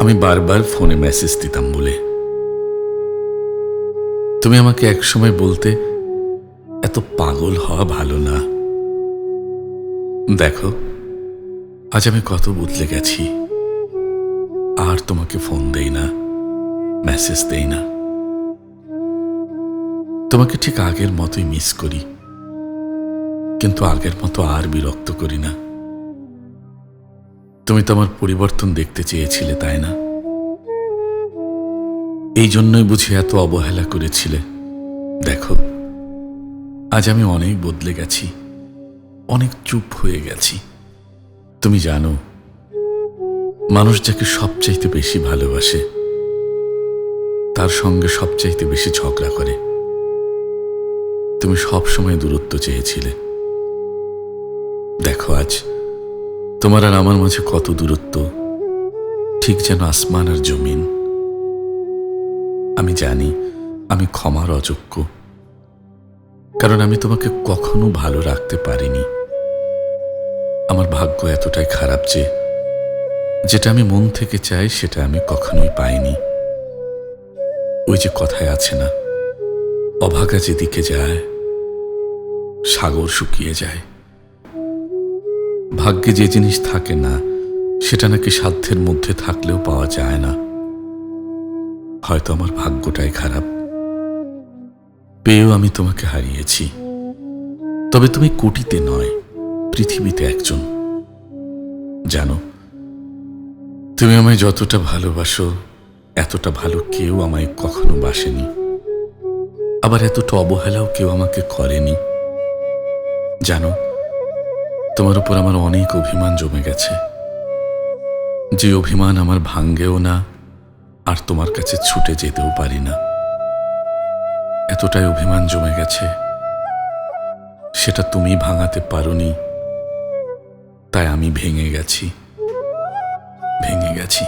আমি বারবার ফোনে মেসেজ দিতাম বলে। তুমি আমাকে একসময় বলতে, এত পাগল হওয়া ভালো না। দেখো, আজ আমি কত বদলে গেছি। আর তোমাকে ফোন দেই না মেসেজ দেই না। তোমাকে ঠিক আগের মতোই মিস করি। কিন্তু আগের মতো আর বিরক্ত করি না। তুমি তো আমার পরিবর্তন দেখতে চেয়েছিলে, তাই না? এই জন্যই বুঝি এত অবহেলা করেছিলে। দেখো, আজ আমি অনেক বদলে গেছি, অনেক চুপ হয়ে গেছি। তুমি জানো, মানুষ যাকে সবচাইতে বেশি ভালোবাসে, তার সঙ্গে সবচাইতে বেশি ঝগড়া করে। তুমি সব সময় দূরত্ব চেয়েছিলে। দেখো আজ তোমার আর আমার মাঝে কত দূরত্ব? ঠিক যেন আসমান আর জমিন। আমি জানি আমি ক্ষমার অযোগ্য। কারণ আমি তোমাকে কখনো ভালো রাখতে পারিনি। আমার ভাগ্য এতটাই খারাপ যে, যেটা আমি মন থেকে চাই সেটা আমি কখনোই পাইনি। ওই যে কথায় আছে না, অভাগা যেদিকে যায়, সাগর শুকিয়ে যায়। ভাগ্যে যে জিনিস থাকে না, সেটা নাকি সাধ্যের মধ্যে থাকলেও পাওয়া যায় না। হয়তো আমার ভাগ্যটাই খারাপ। পেয়েও আমি তোমাকে হারিয়েছি। তবে তুমি কোটিতে নয়, পৃথিবীতে একজন। জানো, তুমি আমায় যতটা ভালোবাসো, এতটা ভালো কেউ আমায় কখনো বাসেনি। আবার এতটা অবহেলাও কেউ আমাকে করেনি। জানো তোমার উপর আমার অনেক অভিমান জমে গেছে। যে অভিমান আমার ভাঙ্গেও না, আর তোমার কাছে ছুটে যেতেও পারি না। এতটাই অভিমান জমে গেছে, সেটা তুমি ভাঙাতে পারোনি। তাই আমি ভেঙে গেছি ভেঙে গেছি।